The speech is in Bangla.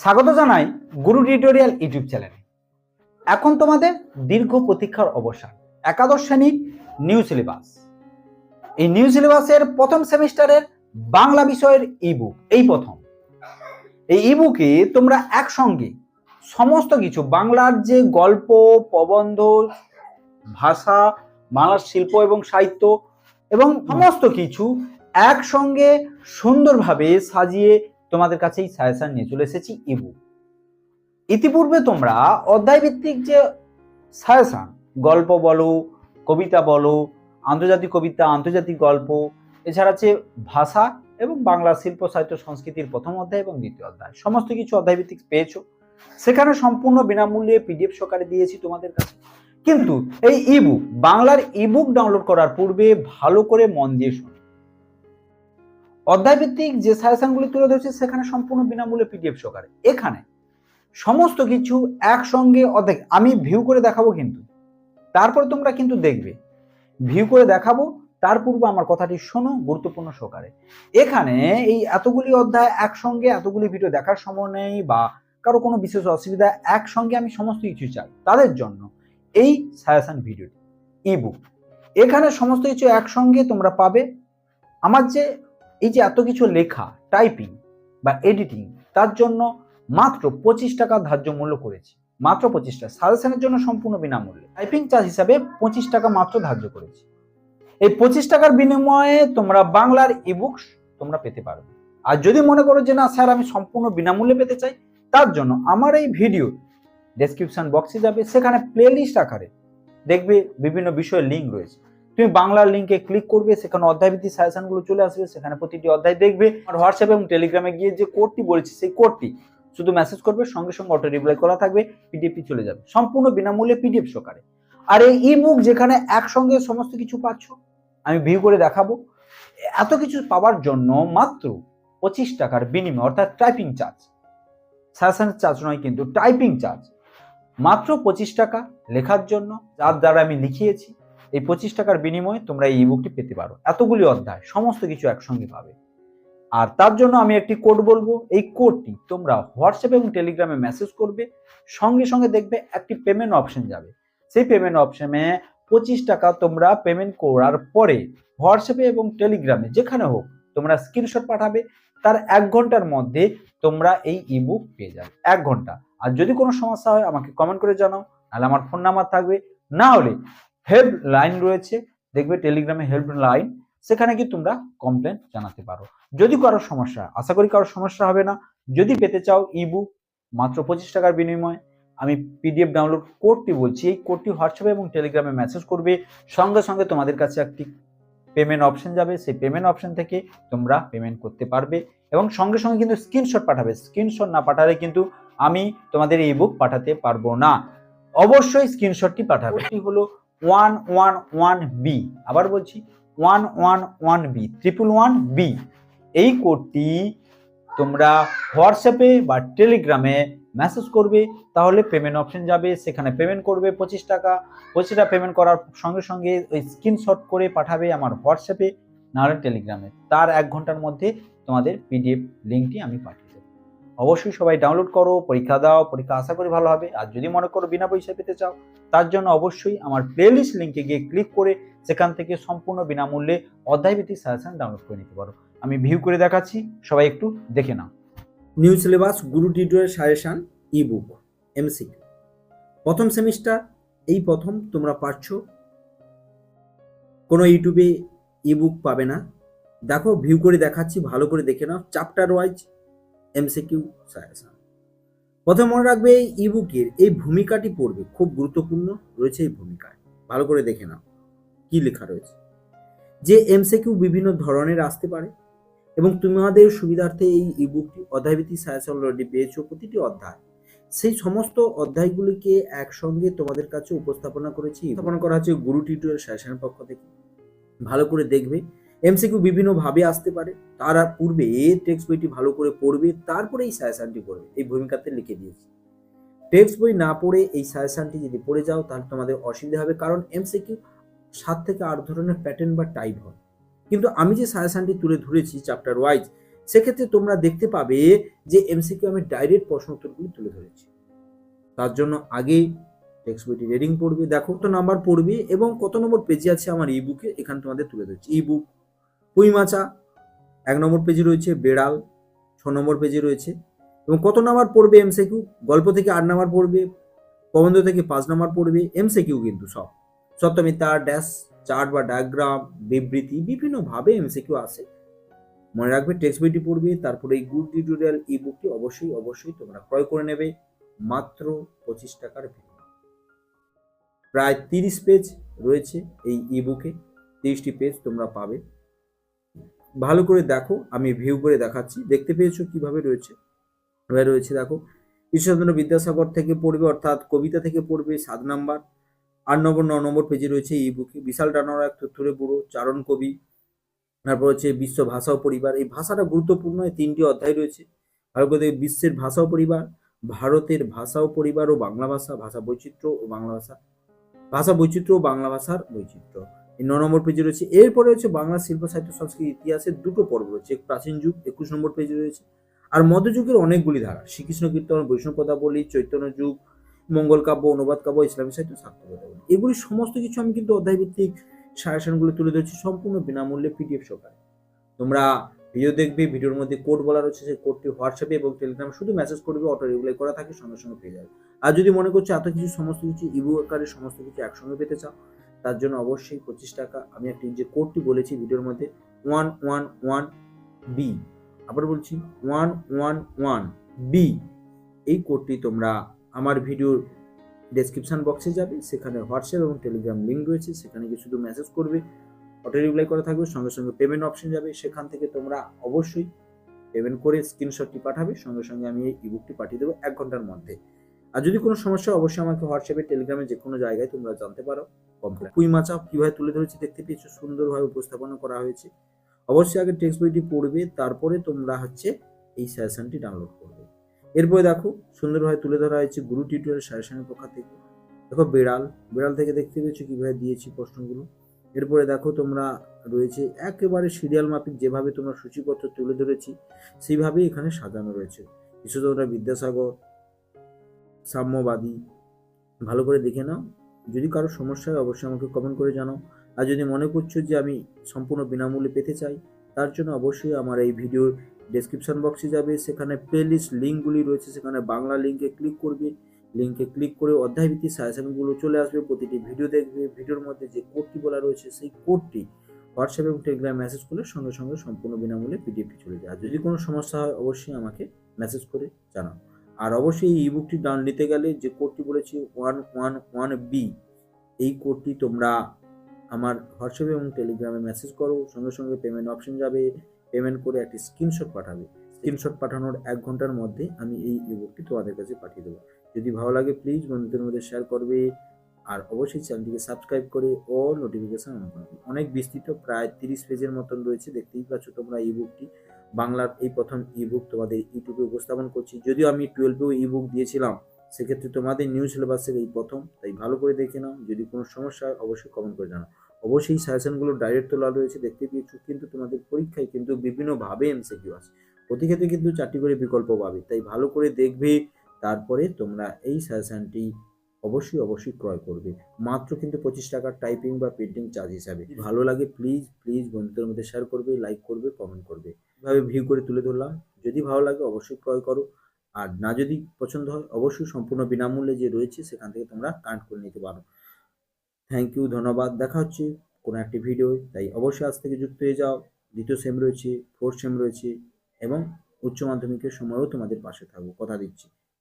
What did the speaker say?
স্বাগত জানাই গুরু টিউটোরিয়াল ইউটিউব চ্যানেলে। এখন তোমাদের দীর্ঘ প্রতীক্ষার অবসান, একাদশ শ্রেণির নিউ সিলেবাস। এই নিউ সিলেবাসের প্রথম সেমিস্টারের বাংলা বিষয়ের ইবুক এই প্রথম। এই ইবুকে তোমরা একসঙ্গে সমস্ত কিছু, বাংলার যে গল্প, প্রবন্ধ, ভাষা বাংলার শিল্প এবং সাহিত্য এবং সমস্ত কিছু একসঙ্গে সুন্দরভাবে সাজিয়ে তোমাদের কাছেই সাজেশন নিয়ে চলে এসেছি ইবুক ইতিপূর্বে তোমরা অধ্যায়ভিত্তিক যে সাজেশন গল্প বলো, কবিতা বলো, আন্তর্জাতিক কবিতা, আন্তর্জাতিক গল্প, এছাড়া আছে ভাষা এবং বাংলা শিল্প, সাহিত্য, সংস্কৃতির প্রথম অধ্যায় এবং দ্বিতীয় অধ্যায়। সমস্ত কিছু অধ্যায়ভিত্তিক পেয়েছ। সেখানে সম্পূর্ণ বিনামূল্যে পিডিএফ সহকারে দিয়েছি তোমাদের কাছে। কিন্তু এই ইবুক বাংলার ইবুক ডাউনলোড করার পূর্বে ভালো করে মন দিয়ে শোনো। অধ্যায়ভিত্তিক যে সাজেশনগুলি তুলে ধরেছে, সেখানে সম্পূর্ণ বিনামূল্যে পিডিএফ সহকারে এখানে সমস্ত কিছু একসঙ্গে অর্ধেক, আমি ভিউ করে দেখাবো কিন্তু। তারপর তোমরা কিন্তু দেখবে। ভিউ করে দেখাবো, তার পূর্বে আমার কথাটি শোনো, গুরুত্বপূর্ণ সহকারে এখানে এই এতগুলি অধ্যায় একসঙ্গে, এতগুলি ভিডিও দেখার সময় নেই বা কারও কোনো বিশেষ অসুবিধা, একসঙ্গে আমি সমস্ত কিছু চাই। তাদের জন্য এই সাজেশন ভিডিওটি ইবুক এখানে সমস্ত কিছু একসঙ্গে তোমরা পাবে। আমার যে এই যে এত কিছু লেখা টাইপিং বা এডিটিং তার জন্য মাত্র পঁচিশ টাকা ধার্য মূল্য করেছি। মাত্র পঁচিশ টাকা। সাজেশনের জন্য সম্পূর্ণ বিনামূল্যে। টাইপিং চার্জ হিসাবে পঁচিশ টাকা মাত্র ধার্য করেছি। এই পঁচিশ টাকার বিনিময়ে তোমরা বাংলার ইবুকস তোমরা পেতে পারবে। আর যদি মনে করো যে না, স্যার, আমি সম্পূর্ণ বিনামূল্যে পেতে চাই, তার জন্য আমার এই ভিডিও ডেসক্রিপশন বক্সে যাবে। সেখানে প্লে লিস্ট আকারে দেখবে বিভিন্ন বিষয়ের লিঙ্ক রয়েছে। তুমি বাংলার লিঙ্কে ক্লিক করবে, সেখানে অধ্যায়ভিত্তিক সাজেশনগুলো চলে আসবে, সেখানে প্রতিটি অধ্যায় দেখবে। আর হোয়াটসঅ্যাপ এবং টেলিগ্রামে গিয়ে যে কোডটি বলেছি, সেই কোডটি শুধু মেসেজ করবে, সঙ্গে সঙ্গে অটো রিপ্লাই করা থাকবে পিডিএফটি চলে যাবে। সম্পূর্ণ বিনামূল্যে পিডিএফ সহকারে। আর এই ই বুক যেখানে একসঙ্গে সমস্ত কিছু পাচ্ছ, আমি ভিউ করে দেখাবো। এত কিছু পাওয়ার জন্য মাত্র পঁচিশ টাকার বিনিময়, অর্থাৎ টাইপিং চার্জ সাজেশনের চার্জ নয়, কিন্তু টাইপিং চার্জ মাত্র পঁচিশ টাকা লেখার জন্য, যার দ্বারা আমি লিখিয়েছি। এই পঁচিশ টাকার বিনিময়ে তোমরা এই ইবুকটি পেতে পারো। এতগুলি অধ্যায়, সমস্ত কিছু একসঙ্গে পাবে। আর তার জন্য আমি একটি কোড বলব, এই কোডটি তোমরা হোয়াটসঅ্যাপ এবং টেলিগ্রামে মেসেজ করবে, সঙ্গে সঙ্গে দেখবে একটি পেমেন্ট অপশন যাবে। সেই পেমেন্ট অপশনে পঁচিশ টাকা তোমরা পেমেন্ট করার পরে হোয়াটসঅ্যাপে এবং টেলিগ্রামে যেখানে হোক, তোমরা স্ক্রিনশট পাঠাবে, তার এক ঘণ্টার মধ্যে তোমরা এই ইবুক পেয়ে যাবে। এক ঘণ্টা। আর যদি কোনো সমস্যা হয়, আমাকে কমেন্ট করে জানাও, নাহলে আমার ফোন নাম্বার থাকবে। না হলে হেল্প লাইন রয়েছে, দেখবে টেলিগ্রামে হেল্প লাইন সেখানে কি তোমরা কমপ্লেন জানাতে পারো। যদি কারও সমস্যা, আশা করি কারও সমস্যা হবে না। যদি পেতে চাও ইবুক মাত্র পঁচিশ টাকার বিনিময়ে, আমি পিডিএফ ডাউনলোড কোডটি বলছি, এই কোডটি হোয়াটসঅ্যাপে এবং টেলিগ্রামে মেসেজ করবে। সঙ্গে সঙ্গে তোমাদের কাছে একটি পেমেন্ট অপশন যাবে, সেই পেমেন্ট অপশন থেকে তোমরা পেমেন্ট করতে পারবে এবং সঙ্গে সঙ্গে কিন্তু স্ক্রিনশট পাঠাবে। স্ক্রিনশট না পাঠালে কিন্তু আমি তোমাদের এই বুক পাঠাতে পারব না। অবশ্যই স্ক্রিনশটটি পাঠাবে। এটি হলো ওয়ান ওয়ান ওয়ান বি আবার বলছি one one one B triple one B এই কোডটি তোমরা হোয়াটসঅ্যাপে বা টেলিগ্রামে মেসেজ করবে, তাহলে পেমেন্ট অপশন যাবে, সেখানে পেমেন্ট করবে পঁচিশ টাকা। পঁচিশ টাকা পেমেন্ট করার সঙ্গে সঙ্গে ওই স্ক্রিনশট করে পাঠাবে আমার হোয়াটসঅ্যাপে নাহলে টেলিগ্রামে তার এক ঘণ্টার মধ্যে তোমাদের পিডিএফ লিঙ্কটি আমি পাঠিয়ে দেবো অবশ্যই সবাই ডাউনলোড করো, পরীক্ষা দাও, পরীক্ষা আশা করি ভালো হবে। আর যদি মনে করো বিনা পয়সা পেতে চাও, তার জন্য অবশ্যই আমার প্লেলিস্ট লিঙ্কে গিয়ে ক্লিক করে সেখান থেকে সম্পূর্ণ বিনামূল্যে অধ্যায়ভিত্তিক সাজেশন ডাউনলোড করে নিতে পারো। আমি ভিউ করে দেখাচ্ছি, সবাই একটু দেখে নাও। New syllabus Guru tutorial suggestion book MC প্রথম সেমিস্টার এই প্রথম তোমরা পাচ্ছ কোনো ইউটিউবে ই বুক পাবে না। দেখো ভিউ করে দেখাচ্ছি, ভালো করে দেখে নাও। চ্যাপ্টার ওয়াইজ এমসিকিউ সাজেশন প্রথম মনে রাখবে এই ইবুকের এই ভূমিকাটি পড়বে, খুব গুরুত্বপূর্ণ রয়েছে এই ভূমিকায়। ভালো করে দেখে নাও, কি লেখা রয়েছে? যে এমসিকিউ বিভিন্ন ধরনের আসতে পারে এবং তোমাদের সুবিধার্থে এই ইবুকটি অধ্যায়ভিত্তিক সাজেশন অলরেডি পেয়েছ প্রতিটি অধ্যায়। সেই সমস্ত অধ্যায়গুলিকে একসঙ্গে তোমাদের কাছে উপস্থাপনা করেছি। উপস্থাপনা করা হচ্ছে গুরু টিউটোরিয়াল সাজেশনের পক্ষ থেকে। ভালো করে দেখবে এমসিকিউ বিভিন্নভাবে আসতে পারে, তার পূর্বে টেক্সট বইটি ভালো করে পড়বে, তারপরে এই সাজেশনটি পড়বে, এই ভূমিকাতে লিখে দিয়েছি। টেক্সট বই না পড়ে এই সাজেশনটি যদি পড়ে যাও, তাহলে তোমাদের অসুবিধা হবে, কারণ এমসিকিউ সাত থেকে আট ধরনের প্যাটার্ন বা টাইপ হয়। কিন্তু আমি যে সাজেশনটি তুলে ধরেছি চ্যাপ্টার ওয়াইজ সেক্ষেত্রে তোমরা দেখতে পাবে যে এমসিকিউ আমি ডাইরেক্ট প্রশ্ন উত্তরগুলি তুলে ধরেছি। তার জন্য আগে টেক্সট বইটি রিডিং পড়বে, দেখো কত নাম্বার পড়বে এবং কত নম্বর পেজে আছে আমার ই বুকে এখানে তোমাদের তুলে ধরছি। ই বুক পুইমাচা এক নম্বর পেজে রয়েছে বেড়াল, ছ নম্বর পেজে রয়েছে। এবং কত নাম্বার পড়বে এমসিকিউ গল্প থেকে আট নাম্বার পড়বে, প্রবন্ধ থেকে পাঁচ নাম্বার পড়বে এমসিকিউ কিন্তু সব। সত্যমিতা ড্যাশ চার্ট বা ডায়াগ্রাম বিবৃতি, বিভিন্নভাবে এমসিকিউ আসে মনে রাখবে টেক্সট বইটি পড়বে, তারপরে এই গুড টিউটোরিয়াল ই বুকটি অবশ্যই অবশ্যই তোমরা ক্রয় করে নেবে, মাত্র পঁচিশ টাকার প্রায় তিরিশ পেজ রয়েছে এই ই বুকে তিরিশটি পেজ তোমরা পাবে। ভালো করে দেখো, আমি ভিউ করে দেখাচ্ছি। দেখতে পেয়েছ কীভাবে রয়েছে? এবার রয়েছে দেখো, ঈশ্বরচন্দ্র বিদ্যাসাগর থেকে পড়বে, অর্থাৎ কবিতা থেকে পড়বে সাত নাম্বার। আট নম্বর, ন নম্বর পেজে রয়েছে ই বুকে বিশাল ডানোর এক তথ্যরে বুড়ো, চারণ কবি। তারপর হচ্ছে বিশ্ব ভাষা পরিবার। এই ভাষাটা গুরুত্বপূর্ণ, এই তিনটি অধ্যায় রয়েছে। ভালো করে বিশ্বের ভাষা ও পরিবার, ভারতের ভাষা ও পরিবার ও বাংলা ভাষা ভাষা বৈচিত্র্য ও বাংলা ভাষা। ভাষা বৈচিত্র্য ও বাংলা ভাষার বৈচিত্র্য। এই ন নম্বর পেজে রয়েছে। এরপরে হচ্ছে বাংলা শিল্প, সাহিত্য, সংস্কৃতি ইতিহাসের দুটো পর্ব রয়েছে। প্রাচীন যুগ, একুশ নম্বর পেজে রয়েছে। আর মধ্যযুগের অনেকগুলি ধারা। শ্রীকৃষ্ণ কীর্তন, বৈষ্ণব পদাবলী চৈতন্য যুগ, মঙ্গল কাব্য, অনুবাদ কাব্য, ইসলামী সাহিত্য সাহিত্য পদাবলী এগুলি সমস্ত কিছু আমি কিন্তু অধ্যায় ভিত্তিক সাজেশনগুলো তুলে ধরছি সম্পূর্ণ বিনামূল্যে পিডিএফ সহকারে। তোমরা ভিডিও দেখবে ভিডিওর মধ্যে কোড বলা রয়েছে, সেই কোডটি হোয়াটসঅ্যাপে এবং টেলিগ্রামে শুধু মেসেজ করবে অটো রিপ্লাই করা থাকে, সঙ্গে সঙ্গে পেয়ে যাবে। আর যদি মনে করছ এত কিছু, সমস্ত কিছু ইবু আকারে, সমস্ত কিছু একসঙ্গে পেতে চাও তার জন্য অবশ্যই পঁচিশ টাকা। আমি একটি যে কোডটি বলেছি ভিডিওর মধ্যে ওয়ান ওয়ান ওয়ান বি আবার বলছি ওয়ান ওয়ান ওয়ান বি এই কোডটি তোমরা আমার ভিডিওর ডেসক্রিপশন বক্সে যাবে, সেখানে হোয়াটসঅ্যাপ এবং টেলিগ্রাম লিঙ্ক রয়েছে, সেখানে গিয়ে শুধু মেসেজ করবে অটো রিপ্লাই করা থাকবে, সঙ্গে সঙ্গে পেমেন্ট অপশন যাবে, সেখান থেকে তোমরা অবশ্যই পেমেন্ট করে স্ক্রিনশটটি পাঠাবে, সঙ্গে সঙ্গে আমি এই ইবুকটি পাঠিয়ে দেবো এক ঘণ্টার মধ্যে। আর যদি কোনো সমস্যা অবশ্যই আমাকে হোয়াটসঅ্যাপে টেলিগ্রামে যে কোনো জায়গায় তোমরা জানতে পারো। কমপ্লেন পুঁই মাছা কীভাবে তুলে ধরেছি দেখতে পেয়েছ সুন্দরভাবে উপস্থাপনা করা হয়েছে। অবশ্যই আগে টেক্সট বইটি পড়বে তারপরে তোমরা হচ্ছে এই সাজেশনটি ডাউনলোড করবে। এরপরে দেখো সুন্দরভাবে তুলে ধরা হয়েছে গুরু টিউটোরিয়াল সাজেশনের পক্ষ থেকে। দেখো বেড়াল বেড়াল থেকে দেখতে পেয়েছ কীভাবে দিয়েছি প্রশ্নগুলো। এরপরে দেখো তোমরা রয়েছে একেবারে সিরিয়াল মাফিক যেভাবে তোমরা সূচিপত্র তুলে ধরেছি সেইভাবেই এখানে সাজানো রয়েছে। ঈশ্বরচন্দ্র বিদ্যাসাগর সাম্যবাদী। ভালো করে দেখে নাও। যদি কারও সমস্যা হয়, অবশ্যই আমাকে কমেন্ট করে জানাও। আর যদি মনে করছ যে আমি সম্পূর্ণ বিনামূল্যে পেতে চাই, তার জন্য অবশ্যই আমার এই ভিডিওর ডেসক্রিপশন বক্সে যাবে। সেখানে প্লেলিস্ট লিঙ্কগুলি রয়েছে। সেখানে বাংলা লিঙ্কে ক্লিক করবে। লিঙ্কে ক্লিক করে অধ্যায়ভিত্তিক সাজেশনগুলো চলে আসবে। প্রতিটি ভিডিও দেখবে। ভিডিওর মধ্যে যে কোডটি বলা রয়েছে, সেই কোডটি হোয়াটসঅ্যাপ এবং টেলিগ্রাম মেসেজ করলে সঙ্গে সঙ্গে সম্পূর্ণ বিনামূল্যে পিডিএফটি চলে যায়। আর যদি কোনো সমস্যা হয়, অবশ্যই আমাকে মেসেজ করে জানাও। আর অবশ্যই এই ইবুকটি ডাউন নিতে গেলে যে কোডটি বলেছি ওয়ান ওয়ান ওয়ান বি এই কোডটি তোমরা আমার হোয়াটসঅ্যাপ এবং টেলিগ্রামে মেসেজ করো। সঙ্গে সঙ্গে পেমেন্ট অপশন যাবে। পেমেন্ট করে একটি স্ক্রিনশট পাঠাবে। স্ক্রিনশট পাঠানোর এক ঘণ্টার মধ্যে আমি এই ইবুকটি তোমাদের কাছে পাঠিয়ে দেবো। যদি ভালো লাগে প্লিজ বন্ধুদের মধ্যে শেয়ার করবে আর অবশ্যই চ্যানেলটিকে সাবস্ক্রাইব করে ও নোটিফিকেশান অন করবে অনেক বিস্তৃত, প্রায় তিরিশ পেজের মতন রয়েছে। দেখতেই পাচ্ছ তোমরা এই বুকটি বাংলার এই প্রথম ইবুক তোমাদের ইউটিউবে উপস্থাপন করছি। যদিও আমি টুয়েলভেও ইবুক দিয়েছিলাম, সেক্ষেত্রে তোমাদের নিউ সিলেবাসের এই প্রথম, তাই ভালো করে দেখে নাও। যদি কোনো সমস্যা হয়, অবশ্যই কমেন্ট করে জানাও। অবশ্যই সাজেশনগুলো ডাইরেক্ট তোলা রয়েছে, দেখতে পেয়েছ, কিন্তু তোমাদের পরীক্ষায় কিন্তু বিভিন্নভাবে এমসিকিউ আছে। প্রতি ক্ষেত্রে কিন্তু চারটি করে বিকল্প পাবে, তাই ভালো করে দেখবে, তারপরে তোমরা এই সাজেশনটি অবশ্যই অবশ্যই ক্রয় করবে। মাত্র কিন্তু পঁচিশ টাকার টাইপিং বা প্রিন্টিং চার্জ হিসাবে। ভালো লাগে প্লিজ প্লিজ বন্ধুদের মধ্যে শেয়ার করবে লাইক করবে কমেন্ট করবে। এভাবে ভিউ করে তুলে ধরলাম। যদি ভালো লাগে অবশ্যই ক্রয় করো। আর না যদি পছন্দ হয় অবশ্যই সম্পূর্ণ বিনামূল্যে যে রয়েছে সেখান থেকে তোমরা কানেক্ট করে নিতে পারো। থ্যাংক ইউ ধন্যবাদ। দেখা হচ্ছে কোনো একটি ভিডিও তাই অবশ্যই আজ থেকে যুক্ত হয়ে যাও। দ্বিতীয় সেম রয়েছে ফোর্থ সেম রয়েছে এবং উচ্চ মাধ্যমিকের সময়ও তোমাদের পাশে থাকব। কথা দিচ্ছি।